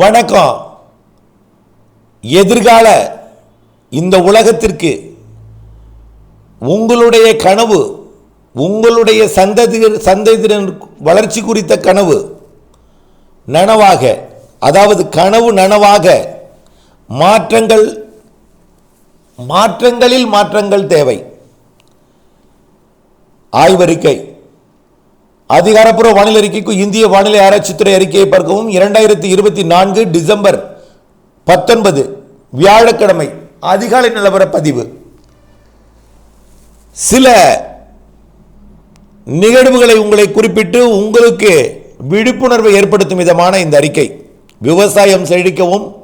வணக்கம். எதிர்கால இந்த உலகத்திற்கு உங்களுடைய கனவு உங்களுடைய சந்ததி சந்ததியின் வளர்ச்சி குறித்த கனவு நனவாக அதாவது கனவு நனவாக மாற்றங்கள் மாற்றங்களில் மாற்றங்கள் தேவை. ஆய்வறிக்கை. அதிகாரப்பூர்வ வானிலை அறிக்கைக்கு இந்திய வானிலை ஆராய்ச்சித்துறை அறிக்கையை பார்க்கவும். இரண்டாயிரத்தி இருபத்தி நான்கு டிசம்பர் பத்தொன்பது வியாழக்கிழமை அதிகாலை நிலவர பதிவு. சில நிகழ்வுகளை உங்களை குறிப்பிட்டு உங்களுக்கு விழிப்புணர்வை ஏற்படுத்தும் விதமான இந்த அறிக்கை. விவசாயம் செழிக்கவும்.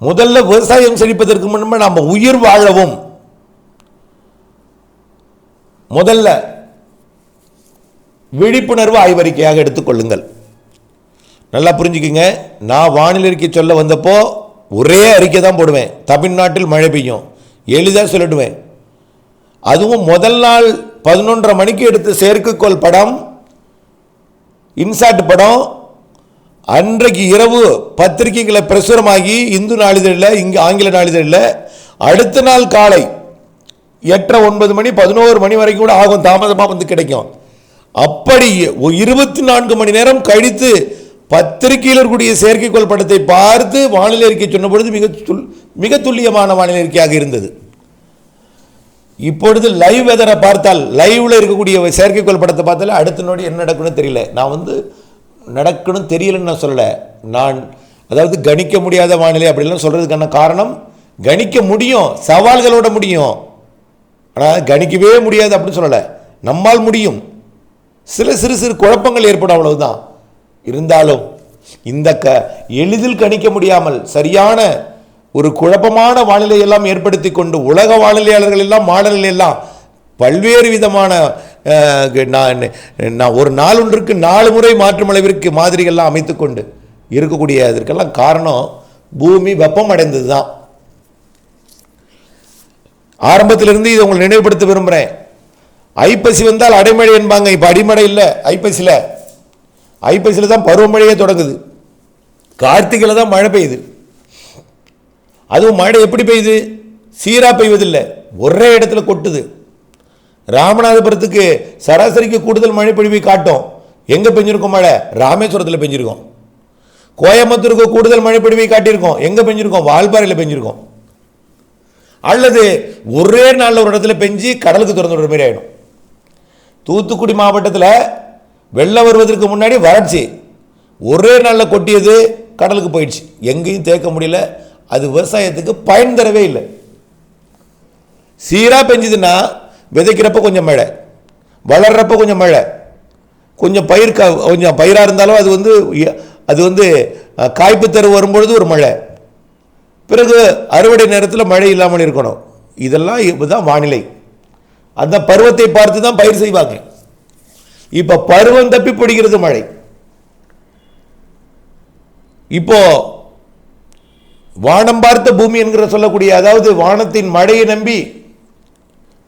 முதல்ல விவசாயம் செழிப்பதற்கு முன்பு நாம் உயிர் வாழவும். முதல்ல விழிப்புணர்வு ஆய்வறிக்கையாக எடுத்துக்கொள்ளுங்கள். நல்லா புரிஞ்சுக்குங்க. நான் வானிலை அறிக்கை சொல்ல வந்தப்போ ஒரே அறிக்கை தான் போடுவேன். தமிழ்நாட்டில் மழை பெய்யும். எளிதாக சொல்லிடுவேன். அதுவும் முதல் நாள் பதினொன்றரை மணிக்கு எடுத்த செயற்கைக்கோள் படம் இன்சாட் படம். அன்றைக்கு இரவு பத்திரிகைகளை பிரசுரமாகி இந்து நாளிதழில் இங்கே ஆங்கில நாளிதழில் அடுத்த நாள் காலை எட்டரை ஒன்பது மணி பதினோரு மணி வரைக்கும் கூட ஆகும். தாமதமாக வந்து கிடைக்கும். அப்படி இருபத்தி நான்கு மணி நேரம் கழித்து பத்திரிகையில் இருக்கக்கூடிய செயற்கைக்கோள் படத்தை பார்த்து வானிலை அறிக்கை சொன்ன பொழுது மிக துல் மிக துல்லியமான வானிலை அறிக்கையாக இருந்தது. இப்பொழுது லைவ் வெதரை பார்த்தால் லைவ்ல இருக்கக்கூடிய செயற்கைக்கோள் படத்தை பார்த்தாலே அடுத்த நோடி என்ன நடக்குன்னு தெரியல. நான் வந்து நடக்கணும் தெரியலன்னு நான் சொல்லலை. நான் அதாவது கணிக்க முடியாத வானிலை அப்படிலாம் சொல்கிறதுக்கான காரணம் கணிக்க முடியும் சவால்களோட முடியும். ஆனால் கணிக்கவே முடியாது அப்படின்னு சொல்லலை. நம்மால் முடியும். சில சிறு சிறு குழப்பங்கள் ஏற்படும் அவ்வளவுதான். இருந்தாலும் இந்த க எளிதில் கணிக்க முடியாமல் சரியான ஒரு குழப்பமான வானிலை எல்லாம் ஏற்படுத்தி கொண்டு உலக வானிலையாளர்கள் எல்லாம் மாடல்கள் எல்லாம் பல்வேறு விதமான நான் ஒரு நாள் ஒன்றுக்கு நாலு முறை மாற்றும் அளவிற்கு மாதிரிகள்லாம் அமைத்துக்கொண்டு இருக்கக்கூடிய இதற்கெல்லாம் காரணம் பூமி வெப்பம் அடைந்தது தான் ஆரம்பத்திலிருந்து இதை உங்களை நினைவுபடுத்த விரும்புகிறேன் ஐப்பசி வந்தால் அடைமழை என்பாங்க. இப்போ அடிமழை இல்லை ஐப்பசியில் ஐப்பசியில் தான் பருவமழையே தொடங்குது. கார்த்திகையில் தான் மழை பெய்யுது. அதுவும் மழை எப்படி பெய்யுது? சீராக பெய்வதில்லை. ஒரே இடத்துல கொட்டுது. ராமநாதபுரத்துக்கு சராசரிக்கு கூடுதல் மழை பொழிவை காட்டும். எங்கே பெஞ்சிருக்கும் மழை? ராமேஸ்வரத்தில் பெஞ்சிருக்கும். கோயம்புத்தூருக்கு கூடுதல் மழை பொழிவை காட்டியிருக்கோம். எங்கே பெஞ்சிருக்கோம்? வால்பாறையில் பெஞ்சிருக்கோம். அல்லது ஒரே நாளில் ஒரு இடத்துல பெஞ்சு கடலுக்கு திறந்து விடுற மாதிரி ஆகிடும் தூத்துக்குடி மாவட்டத்தில் வெள்ளம் வருவதற்கு முன்னாடி வறட்சி. ஒரே நாளில் கொட்டியது கடலுக்கு போயிடுச்சு. எங்கேயும் தேக்க முடியல. அது விவசாயத்துக்கு பயன் தரவே இல்லை. சீராக பெஞ்சுதுன்னா விதைக்கிறப்ப கொஞ்சம் மழை. வளர்கிறப்ப கொஞ்சம் மழை. கொஞ்சம் பயிர் கொஞ்சம் பயிராக இருந்தாலும் அது வந்து அது வந்து காய்ப்பு தரு வரும்பொழுது ஒரு மழை. பிறகு அறுவடை நேரத்தில் மழை இல்லாமல் இருக்கணும். இதெல்லாம் இதுதான் வானிலை. அந்த பருவத்தை பார்த்து தான் பயிர் செய்வாங்க. இப்போ பருவம் தப்பி பிடிக்கிறது மழை. இப்போ வானம் பார்த்த பூமி என்கிற சொல்லக்கூடிய அதாவது வானத்தின் மழையை நம்பி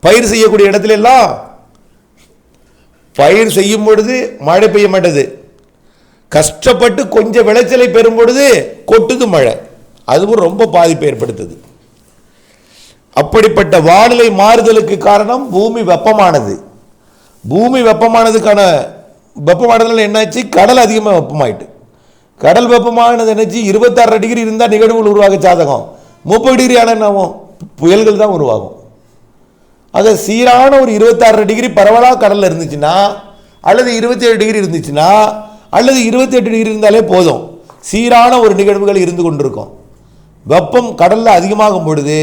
பயிர் செய்யக்கூடிய இடத்துல எல்லாம் பயிர் செய்யும் பொழுது மழை பெய்ய மாட்டது. கஷ்டப்பட்டு கொஞ்சம் விளைச்சலை பெறும் பொழுது கொட்டுது மழை. அதுவும் ரொம்ப பாதிப்பை ஏற்படுத்துது. அப்படிப்பட்ட வானிலை மாறுதலுக்கு காரணம் பூமி வெப்பமானது. பூமி வெப்பமானதுக்கான வெப்பமானதுனால என்னாச்சு? கடல் அதிகமாக வெப்பமாயிட்டு. கடல் வெப்பமானது என்னாச்சு? இருபத்தாறு டிகிரி இருந்தால் நிகழ்வுகள் உருவாக சாதகம். முப்பது டிகிரி ஆனால் புயல்கள் தான் உருவாகும். ஆக சீரான ஒரு இருபத்தாறு டிகிரி பரவலாக கடலில் இருந்துச்சுன்னா அல்லது இருபத்தி ஏழு டிகிரி இருந்துச்சுன்னா அல்லது இருபத்தி எட்டு டிகிரி இருந்தாலே போதும். சீரான ஒரு நிகழ்வுகள் இருந்து கொண்டிருக்கும். வெப்பம் கடலில் அதிகமாகும் பொழுது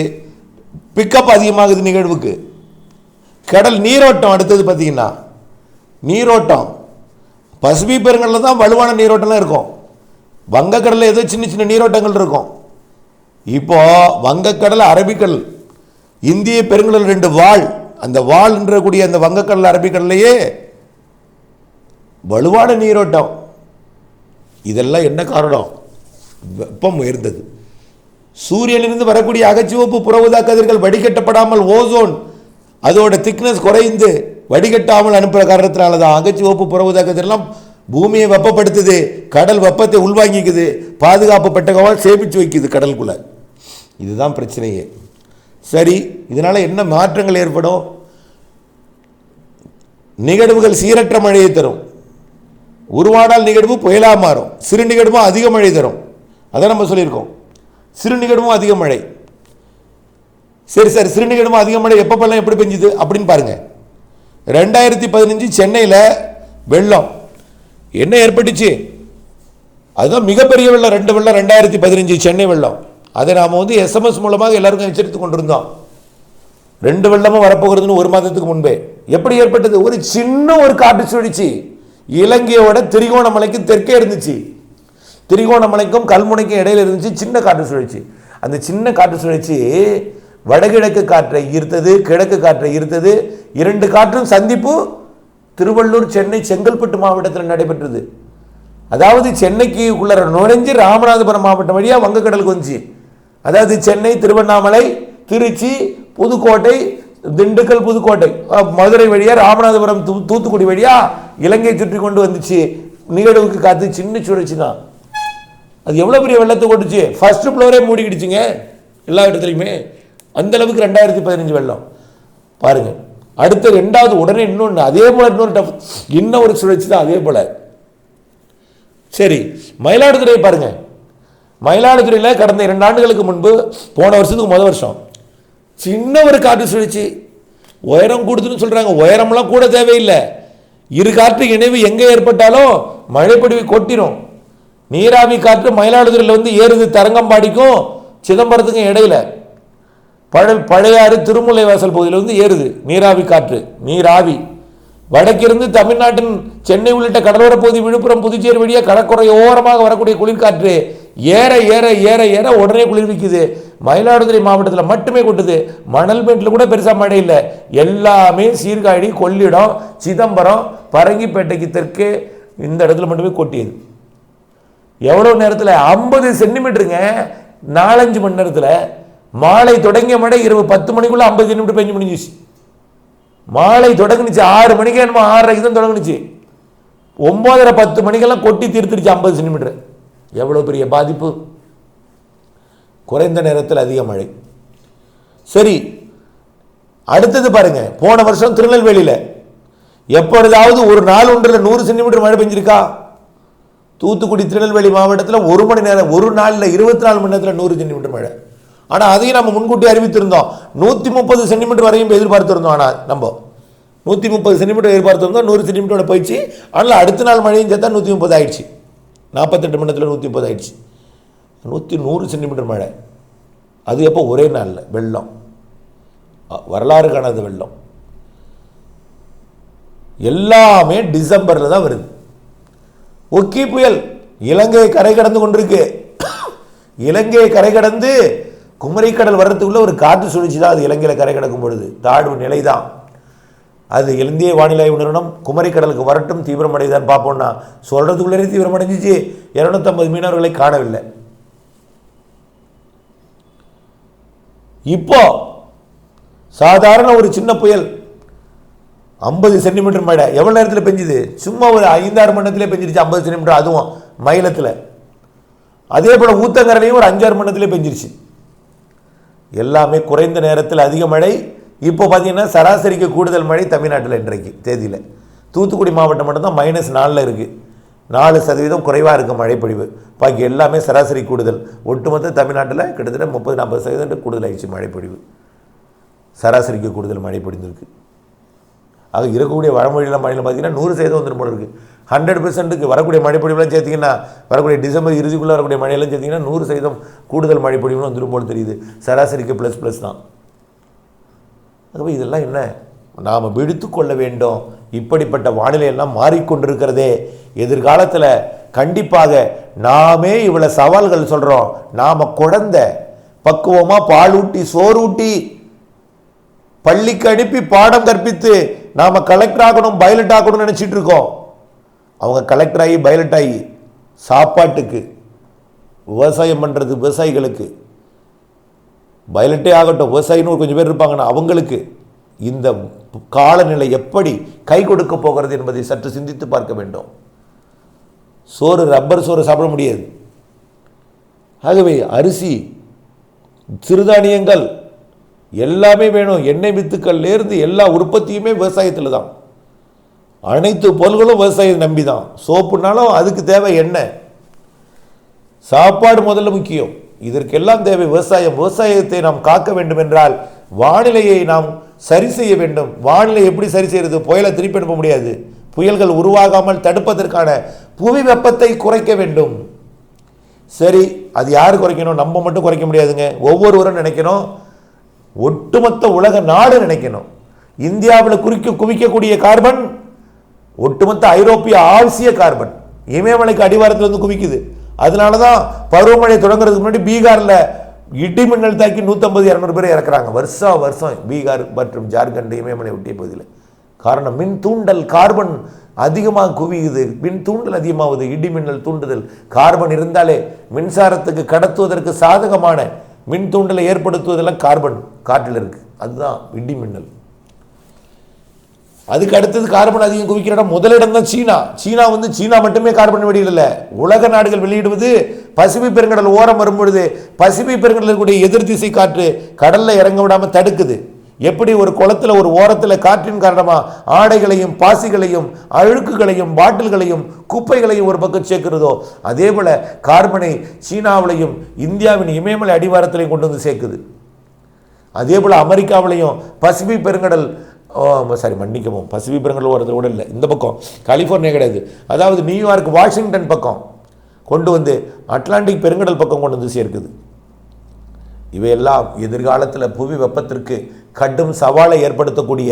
பிக்கப் அதிகமாகுது நிகழ்வுக்கு. கடல் நீரோட்டம் அடுத்தது பார்த்தீங்கன்னா நீரோட்டம். பசுபி பெருங்கடலில் தான் வலுவான நீரோட்டம்லாம் இருக்கும். வங்கக்கடலில் ஏதோ சின்ன சின்ன நீரோட்டங்கள் இருக்கும். இப்போ வங்கக்கடல் அரபிக்கடல் இந்திய பெருங்கடல் ரெண்டு வாள் அந்த வாள் என்றக்கூடிய அந்த வங்கக்கடல் அரபிக்கடல்லையே வலுவான நீரோட்டம். இதெல்லாம் என்ன காரணம்? வெப்பம் உயர்ந்தது. சூரியனிலிருந்து வரக்கூடிய அகச்சிவப்பு புறவுதா கதிர்கள் வடிகட்டப்படாமல் ஓசோன் அதோட திக்னஸ் குறைந்து வடிகட்டாமல் அனுப்புகிற காரணத்தினால தான் அகச்சிவப்பு புறவுதா கதிரெல்லாம் பூமியை வெப்பப்படுத்துது கடல் வெப்பத்தை உள்வாங்கிக்குது பாதுகாப்பு பெட்டகமாக சேமித்து வைக்குது கடலுக்குள்ள. இதுதான் பிரச்சனையே. சரி இதனால் என்ன மாற்றங்கள் ஏற்படும்? நிகழ்வுகள் சீரற்ற மழையை தரும். உருவானால் நிகழ்வு புயலாக மாறும். சிறு நிகழ்வும் அதிக மழை தரும். அதை நம்ம சொல்லியிருக்கோம். சிறுநிகடமும் அதிக மழை. சரி சார் சிறுநிகடமும் அதிக மழை எப்பப்பெல்லாம் எப்படி பெஞ்சுது அப்படின்னு பாருங்க. ரெண்டாயிரத்தி பதினஞ்சு சென்னையில் வெள்ளம். என்ன ஏற்பட்டுச்சு? அதுதான் மிகப்பெரிய வெள்ளம் ரெண்டு வெள்ளம் ரெண்டாயிரத்தி பதினஞ்சு சென்னை வெள்ளம். அதை நாம் வந்து எஸ்எம்எஸ் மூலமாக எல்லாருக்கும் எச்சரித்து கொண்டிருந்தோம். ரெண்டு வெள்ளமும் வரப்போகிறதுன்னு ஒரு மாதத்துக்கு முன்பே. எப்படி ஏற்பட்டது? ஒரு சின்ன ஒரு காற்று சுழிச்சு இலங்கையோட திரிகோணமலைக்கு தெற்கே இருந்துச்சு. திரிகோணமலைக்கும் கல்முனைக்கும் இடையில் இருந்துச்சு சின்ன காற்று சுழற்சி. அந்த சின்ன காற்று சுழற்சி வடகிழக்கு காற்றை ஈர்த்தது கிழக்கு காற்றை ஈர்த்தது. இரண்டு காற்றும் சந்திப்பு திருவள்ளூர் சென்னை செங்கல்பட்டு மாவட்டத்தில் நடைபெற்றது. அதாவது சென்னைக்கு உள்ள நுழைஞ்சு ராமநாதபுரம் மாவட்டம் வழியாக வங்கக்கடலுக்கு வந்துச்சு. அதாவது சென்னை திருவண்ணாமலை திருச்சி புதுக்கோட்டை திண்டுக்கல் புதுக்கோட்டை மதுரை வழியா ராமநாதபுரம் தூ தூத்துக்குடி வழியாக இலங்கை சுற்றி கொண்டு வந்துச்சு. நிகழ்வுக்கு காத்து சின்ன சுழற்சி தான். அது எவ்வளோ பெரிய வெள்ளத்தை கொட்டுச்சு? ஃபர்ஸ்ட் ஃப்ளோரே மூடிக்கிடுச்சுங்க எல்லா இடத்துலையுமே. அந்தளவுக்கு ரெண்டாயிரத்தி பதினஞ்சு வெள்ளம். பாருங்கள் அடுத்த ரெண்டாவது உடனே இன்னொன்று அதே போல் இன்னொரு டஃப் இன்னும் ஒரு சுழற்சி தான் அதே போல். சரி மயிலாடுதுறை பாருங்கள் மயிலாடுதுறையில் கடந்த இரண்டு ஆண்டுகளுக்கு முன்பு போன வருஷத்துக்கு முதல் வருஷம். சின்ன ஒரு காற்று சுழற்சி. உயரம் கூடுதுன்னு சொல்கிறாங்க உயரம்லாம் கூட தேவையில்லை. இரு காற்று இணைவு எங்கே ஏற்பட்டாலும் மழைப்பொடிவை கொட்டிடும் நீராவி காற்று மயிலாடுதுறையில் வந்து ஏறுது தரங்கம்பாடிக்கும் சிதம்பரத்துக்கும் இடையில. பழ பழையாறு திருமுல்லை வாசல் பகுதியில் வந்து ஏறுது நீராவி காற்று நீராவி. வடக்கிருந்து தமிழ்நாட்டின் சென்னை உள்ளிட்ட கடலோர பகுதி விழுப்புரம் புதுச்சேரி வழியாக கடற்கரை ஓரமாக வரக்கூடிய குளிர்காற்று ஏற ஏற ஏற ஏற உடனே குளிர்விக்குது. மயிலாடுதுறை மாவட்டத்தில் மட்டுமே கொட்டுது. மணல்மேட்டில் கூட பெருசாக மழை இல்லை. எல்லாமே சீர்காழி கொள்ளிடம் சிதம்பரம் பரங்கிப்பேட்டைக்கு தெற்கு இந்த இடத்துல மட்டுமே கொட்டியது. எவ்வளோ நேரத்தில்? ஐம்பது சென்டிமீட்டருங்க. நாலஞ்சு மணி நேரத்தில். மாலை தொடங்கிய மழை இரவு பத்து மணிக்குள்ளே ஐம்பது சென்டிமீட்டர் பெஞ்சு முடிஞ்சிச்சு. மாலை தொடங்குனுச்சு ஆறு மணிக்கே என்னமோ ஆறரைக்கு தான் தொடங்குனுச்சு. ஒம்போதரை பத்து மணிக்கெல்லாம் கொட்டி தீர்த்துடுச்சு ஐம்பது சென்டிமீட்டர். எவ்வளோ பெரிய பாதிப்பு? குறைந்த நேரத்தில் அதிக மழை. சரி அடுத்தது பாருங்க. போன வருஷம் திருநெல்வேலியில் எப்பொழுதாவது ஒரு நாள் ஒன்றில் நூறு சென்டிமீட்டர் மழை பெஞ்சிருக்கா? தூத்துக்குடி திருநெல்வேலி மாவட்டத்தில் ஒரு மணி நேரம் ஒரு நாளில் இருபத்தி நாலு மணி நேரத்தில் நூறு சென்டிமீட்டர் மழை. ஆனால் அதையும் நம்ம முன்கூட்டி அறிவித்திருந்தோம். நூற்றி முப்பது சென்டிமீட்டர் வரையும் எதிர்பார்த்திருந்தோம். ஆனால் நம்ம நூற்றி முப்பது சென்டிமீட்டர் எதிர்பார்த்திருந்தோம். நூறு சென்டிமீட்டரோட போயிடுச்சு. ஆனால் அடுத்த நாள் மழையும் சேர்த்தா நூற்றி முப்பது ஆயிடுச்சு. நாற்பத்தெட்டு மணி நேரத்தில் நூற்றி முப்பது ஆயிடுச்சு. நூற்றி நூறு சென்டிமீட்டர் மழை. அது எப்போ? ஒரே நாளில். வெள்ளம். வரலாறு காணாத வெள்ளம். எல்லாமே டிசம்பரில் தான் வருது. ஒக்கி புயல். இலங்கையை கரை கடந்து கொண்டிருக்கு. இலங்கையை கரை கடந்து குமரிக்கடல் வர்றதுக்குள்ள ஒரு காற்று சுழற்சி தான் அது இலங்கையில் கரை கடக்கும் பொழுது. தாழ்வு நிலை தான் அது இந்திய வானிலை நிறுவனம் குமரிக்கடலுக்கு வரட்டும். தீவிரமடைதான் பார்ப்போம்னா சொல்கிறதுக்குள்ளே தீவிரமடைஞ்சிச்சு. இரநூத்தம்பது மீனவர்களை காணவில்லை. இப்போ சாதாரண ஒரு சின்ன புயல் ஐம்பது சென்டிமீட்டர் மழை எவ்வளோ நேரத்தில் பெஞ்சுது? சும்மா ஒரு ஐந்தாறு மணி நேரத்திலே பெஞ்சிருச்சு ஐம்பது சென்டிமீட்டர் அதுவும் மயிலத்தில் அதே போல் ஊத்தங்கரையிலையும் ஒரு அஞ்சாறு மணி நேரத்திலே பெஞ்சிருச்சு. எல்லாமே குறைந்த நேரத்தில் அதிக மழை. இப்போ பார்த்தீங்கன்னா சராசரிக்கு கூடுதல் மழை தமிழ்நாட்டில் இன்றைக்கு தேதியில். தூத்துக்குடி மாவட்டம் மட்டும்தான் மைனஸ் நாலில் இருக்குது நாலு சதவீதம் குறைவாக இருக்குது மழைப்பொழிவு பாக்கி எல்லாமே சராசரி கூடுதல். ஒட்டுமொத்த தமிழ்நாட்டில் கிட்டத்தட்ட முப்பது நாற்பது சதவீதம் கூடுதல் ஆயிடுச்சு மழைப்பொழிவு சராசரிக்கு கூடுதல் மழை பொழிந்திருக்கு. ஆக இருக்கக்கூடிய வடமொழியில் மழையில் பார்த்தீங்கன்னா நூறு சதவீதம் வந்துடும் போல இருக்குது ஹண்ட்ரட் பெர்சென்ட்டுக்கு வரக்கூடிய மழைப்பொழிவுலாம் சேர்த்திங்கன்னா வரக்கூடிய டிசம்பர் இறுதிக்குள்ளே வரக்கூடிய மழையெல்லாம் சேர்த்திங்கன்னா நூறு சதவீதம் கூடுதல் மழைப்பொழிவுன்னு வந்துடும் போல தெரியுது. சராசரிக்கு ப்ளஸ் ப்ளஸ் தான். அதுவும் இதெல்லாம் என்ன? நாம் விடுத்து கொள்ள வேண்டும். இப்படிப்பட்ட வானிலை எல்லாம் மாறிக்கொண்டிருக்கிறதே. எதிர்காலத்தில் கண்டிப்பாக நாமே இவ்வளோ சவால்கள் சொல்கிறோம் நாம் குழந்தை பக்குவமாக பாலூட்டி ஊட்டி சோறு ஊட்டி பள்ளிக்கு அனுப்பி பாடம் கற்பித்து நாம் கலெக்டர் ஆகணும் பைலட் ஆகணும்னு நினச்சிட்டு இருக்கோம். அவங்க கலெக்டர் ஆகி பைலட் ஆகி சாப்பாட்டுக்கு விவசாயம் பண்ணுறது விவசாயிகளுக்கு பைலட்டே ஆகட்டும் விவசாயின்னு கொஞ்சம் பேர் இருப்பாங்கன்னா அவங்களுக்கு இந்த காலநிலை எப்படி கை கொடுக்க போகிறது என்பதை சற்று சிந்தித்து பார்க்க வேண்டும். சோறு ரப்பர் சோறு சாப்பிட முடியாது. ஆகவே அரிசி சிறுதானியங்கள் எல்லாமே வேணும். எண்ணெய் வித்துக்கள்லேருந்து எல்லா உற்பத்தியுமே விவசாயத்தில் தான். அனைத்து பொருள்களும் விவசாயம் நம்பி தான் சோப்புனாலும் அதுக்கு தேவை எண்ணெய். சாப்பாடு முதல்ல முக்கியம். இதற்கெல்லாம் தேவை விவசாயம். விவசாயத்தை நாம் காக்க வேண்டும் என்றால் வானிலையை நாம் சரி செய்ய வேண்டும். வானிலை எப்படி சரி செய்யறது? புயலை திருப்பி அனுப்ப முடியாது. புயல்கள் உருவாகாமல் தடுப்பதற்கான புவி வெப்பத்தை குறைக்க வேண்டும். சரி அது யார் குறைக்கணும்? நம்ம மட்டும் குறைக்க முடியாதுங்க. ஒவ்வொருவரும் நினைக்கணும். ஒட்டுமொத்த உலக நாடு நினைக்கணும். இந்தியாவில் குறிக்க குவிக்கக்கூடிய கார்பன் ஒட்டுமொத்த ஐரோப்பிய ஆசிய கார்பன் இமயமலைக்கு அடிவாரத்தில் வந்து குவிக்குது. அதனால தான் பருவமழை தொடங்குறதுக்கு முன்னாடி பீகாரில் இடி மின்னல் தாக்கி நூற்றம்பது இரநூறு பேர் இறக்குறாங்க. வருஷம் வருஷம் பீகார் மற்றும் ஜார்க்கண்ட் இமயமலை ஒட்டிய பகுதியில். காரணம் மின் தூண்டல் கார்பன் அதிகமாக குவியுது. மின் தூண்டல் அதிகமாகுது. இடி மின்னல் தூண்டுதல். கார்பன் இருந்தாலே மின்சாரத்துக்கு கடத்துவதற்கு சாதகமான மின் தூண்டலை ஏற்படுத்துவதெல்லாம் கார்பன் காற்றில் இருக்குது அதுதான் இடி மின்னல். அதுக்கு அடுத்தது கார்பன் அதிகம் குவிக்கிற இடம் முதலிடம் தான் சீனா. சீனா வந்து சீனா மட்டுமே கார்பன் வெளியிடல உலக நாடுகள் வெளியிடுவது பசிபிக் பெருங்கடல் ஓரம் வரும்பொழுது பசிபிக் பெருங்கடலில் இருக்கக்கூடிய எதிர் திசை காற்று கடலில் இறங்க விடாமல் தடுக்குது. எப்படி ஒரு குளத்துல ஒரு ஓரத்தில் காற்றின் காரணமாக ஆடைகளையும் பாசிகளையும் அழுக்குகளையும் பாட்டில்களையும் குப்பைகளையும் ஒரு பக்கம் சேர்க்கிறதோ அதே போல் கார்பனை சீனாவிலையும் இந்தியாவின் இமயமலை அடிவாரத்திலையும் கொண்டு வந்து சேர்க்குது. அதே போல் அமெரிக்காவிலையும் பசிபிக் பெருங்கடல் சாரி மன்னிக்கவும் பசிபிக் பெருங்கடல் ஓரத்தில் கூட இல்லை. இந்த பக்கம் கலிஃபோர்னியா கிடையாது. அதாவது நியூயார்க் வாஷிங்டன் பக்கம் கொண்டு வந்து அட்லாண்டிக் பெருங்கடல் பக்கம் கொண்டு வந்து சேர்க்குது. இவையெல்லாம் எதிர்காலத்தில் புவி வெப்பத்திற்கு கடும் சவாலை ஏற்படுத்தக்கூடிய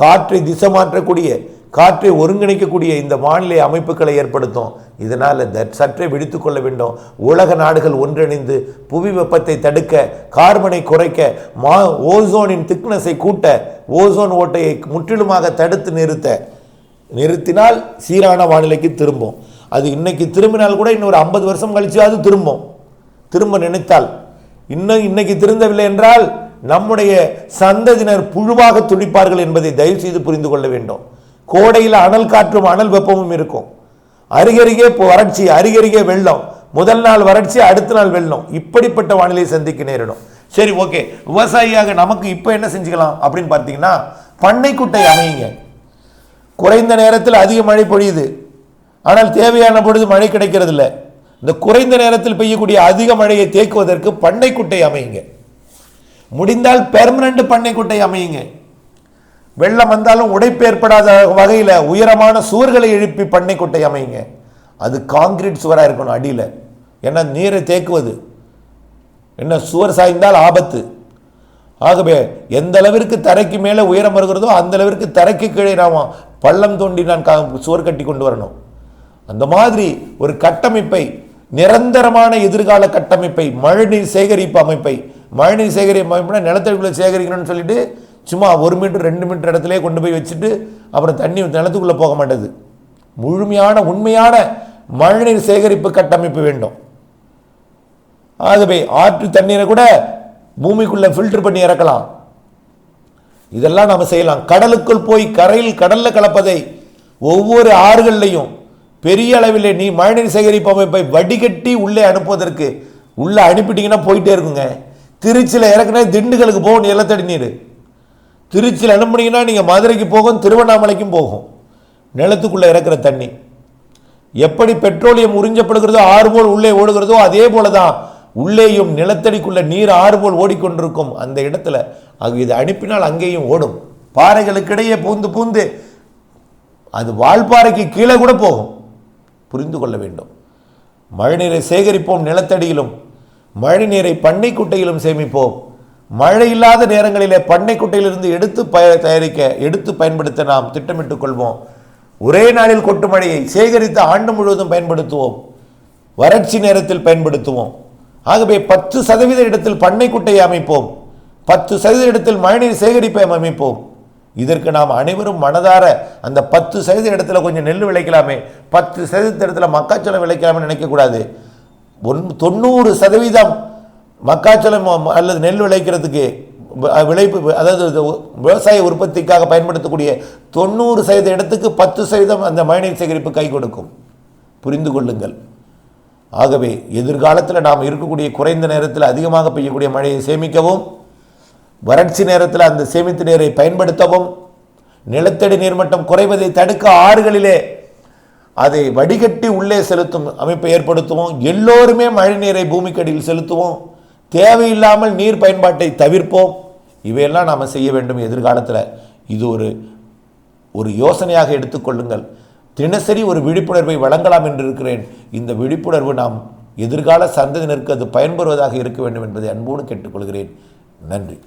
காற்றை திசை மாற்றக்கூடிய காற்றை ஒருங்கிணைக்கக்கூடிய இந்த வானிலை அமைப்புகளை ஏற்படுத்தும். இதனால் சற்றே விழித்து கொள்ள வேண்டும். உலக நாடுகள் ஒன்றிணைந்து புவி வெப்பத்தை தடுக்க கார்பனை குறைக்க மா ஓசோனின் திக்னஸை கூட்ட ஓசோன் ஓட்டையை முற்றிலுமாக தடுத்து நிறுத்த நிறுத்தினால் சீரான வானிலைக்கு திரும்பும். அது இன்னைக்கு திரும்பினால் கூட இன்னொரு ஐம்பது வருஷம் கழிச்சு அது திரும்பும். திரும்ப நினைத்தால் இன்னும் இன்னைக்கு திருந்தவில்லை என்றால் நம்முடைய சந்ததியினர் புழுவாக துடிப்பார்கள் என்பதை தயவு செய்து புரிந்து கொள்ள வேண்டும். கோடையில் அனல் காற்றும் அனல் வெப்பமும் இருக்கும். அருகருகே இப்போ வறட்சி அருகருகே வெள்ளம். முதல் நாள் வறட்சி அடுத்த நாள் வெள்ளம். இப்படிப்பட்ட வானிலையை சந்திக்க நேரிடும். சரி ஓகே. விவசாயியாக நமக்கு இப்போ என்ன செஞ்சுக்கலாம் அப்படின்னு பார்த்தீங்கன்னா பண்ணைக்குட்டை அமையுங்க. குறைந்த நேரத்தில் அதிக மழை பொழியுது. ஆனால் தேவையான பொழுது மழை கிடைக்கிறது இல்லை இந்த குறைந்த நேரத்தில் பெய்யக்கூடிய அதிக மழையை தேக்குவதற்கு பண்ணைக்குட்டை அமையுங்க. முடிந்தால் பெர்மனண்ட் பண்ணைக்குட்டை அமையுங்க. வெள்ளம் வந்தாலும் உடைப்பு ஏற்படாத வகையில் உயரமான சுவர்களை எழுப்பி பண்ணைக்குட்டை அமையுங்க. அது காங்கிரீட் சுவராக இருக்கணும் அடியில். ஏன்னா நீரை தேக்குவது. என்ன சுவர் சாய்ந்தால் ஆபத்து. ஆகவே எந்த அளவிற்கு தரைக்கு மேலே உயரம் வருகிறதோ அந்த அளவிற்கு தரைக்கு கீழே நாம் பள்ளம் தோண்டி நான் சுவர் கட்டி கொண்டு வரணும். அந்த மாதிரி ஒரு கட்டமைப்பை நிரந்தரமான எதிர்கால கட்டமைப்பை மழைநீர் சேகரிப்பு அமைப்பை மழைநீர் சேகரிப்பு அமைப்புனா நிலத்தடிக்குள்ளே சேகரிக்கணும்னு சொல்லிட்டு சும்மா ஒரு மீட்டர் ரெண்டு மீட்டர் இடத்துலேயே கொண்டு போய் வச்சுட்டு அப்புறம் தண்ணி நிலத்துக்குள்ளே போக மாட்டேது. முழுமையான உண்மையான மழைநீர் சேகரிப்பு கட்டமைப்பு வேண்டும். ஆகவே ஆற்று தண்ணீரை கூட பூமிக்குள்ளே ஃபில்டர் பண்ணி இறக்கலாம். இதெல்லாம் நாம் செய்யலாம். கடலுக்குள் போய் கரையில் கடலில் கலப்பதை ஒவ்வொரு ஆறுகள்லையும் பெரிய அளவிலே நீ மழைநீர் சேகரிப்பு அமைப்பை வடிகட்டி உள்ளே அனுப்புவதற்கு உள்ளே அனுப்பிட்டீங்கன்னா போயிட்டே இருக்குங்க. திருச்சியில் இறக்குனா திண்டுக்கலுக்கு போகும் நிலத்தடி நீர் திருச்சியில் அனுப்புனீங்கன்னா நீங்கள் மதுரைக்கு போகும் திருவண்ணாமலைக்கும் போகும். நிலத்துக்குள்ளே இறக்குற தண்ணி. எப்படி பெட்ரோலியம் உறிஞ்சப்படுகிறதோ ஆறு போல் உள்ளே ஓடுகிறதோ அதே போல தான் உள்ளேயும் நிலத்தடிக்குள்ள நீர் ஆறு போல் ஓடிக்கொண்டிருக்கும் அந்த இடத்துல. அது இது அனுப்பினால் அங்கேயும் ஓடும். பாறைகளுக்கிடையே பூந்து பூந்து அது வால்பாறைக்கு கீழே கூட போகும். புரிந்து கொள்ள வேண்டும். மழைநீரை சேகரிப்போம் நிலத்தடியிலும். மழைநீரை பண்ணை குட்டையிலும் சேமிப்போம். மழை இல்லாத நேரங்களிலே பண்ணை குட்டையிலிருந்து எடுத்து ப தயாரிக்க எடுத்து பயன்படுத்த நாம் திட்டமிட்டுக் கொள்வோம். ஒரே நாளில் கொட்டு மழையை சேகரித்து ஆண்டு முழுவதும் பயன்படுத்துவோம். வறட்சி நேரத்தில் பயன்படுத்துவோம். ஆகவே பத்து சதவீத இடத்தில் பண்ணை குட்டையை அமைப்போம். பத்து சதவீத இடத்தில் மழைநீர் சேகரிப்பை அமைப்போம். இதற்கு நாம் அனைவரும் மனதார அந்த பத்து சதவீத இடத்துல கொஞ்சம் நெல் விளைக்கலாமே. பத்து சதவீத இடத்துல மக்காச்சோளம் விளைக்கலாமே நினைக்கக்கூடாது ஒன் தொண்ணூறு சதவீதம் மக்காச்சோளம் அல்லது நெல் விளைக்கிறதுக்கு விளைப்பு அதாவது விவசாய உற்பத்திக்காக பயன்படுத்தக்கூடிய தொண்ணூறு சதவீத இடத்துக்கு பத்து சதவீதம் அந்த மழைநீர் சேகரிப்பு கை கொடுக்கும். புரிந்து கொள்ளுங்கள். ஆகவே எதிர்காலத்தில் நாம் இருக்கக்கூடிய குறைந்த நேரத்தில் அதிகமாக பெய்யக்கூடிய மழையை சேமிக்கவும் வறட்சி நேரத்தில் அந்த சேமித்த நீரை பயன்படுத்தவும் நிலத்தடி நீர்மட்டம் குறைவதை தடுக்க ஆறுகளிலே அதை வடிகட்டி உள்ளே செலுத்தும் அமைப்பை ஏற்படுத்துவோம். எல்லோருமே மழை நீரை பூமிக்கடியில் செலுத்துவோம். தேவையில்லாமல் நீர் பயன்பாட்டை தவிர்ப்போம். இவையெல்லாம் நாம் செய்ய வேண்டும் எதிர்காலத்தில். இது ஒரு ஒரு யோசனையாக எடுத்துக்கொள்ளுங்கள். தினசரி ஒரு விழிப்புணர்வை வழங்கலாம் என்று இருக்கிறேன். இந்த விழிப்புணர்வு நாம் எதிர்கால சந்ததியினருக்கு அது பயன்பெறுவதாக இருக்க வேண்டும் என்பதை அன்போடு கேட்டுக்கொள்கிறேன். நன்றி.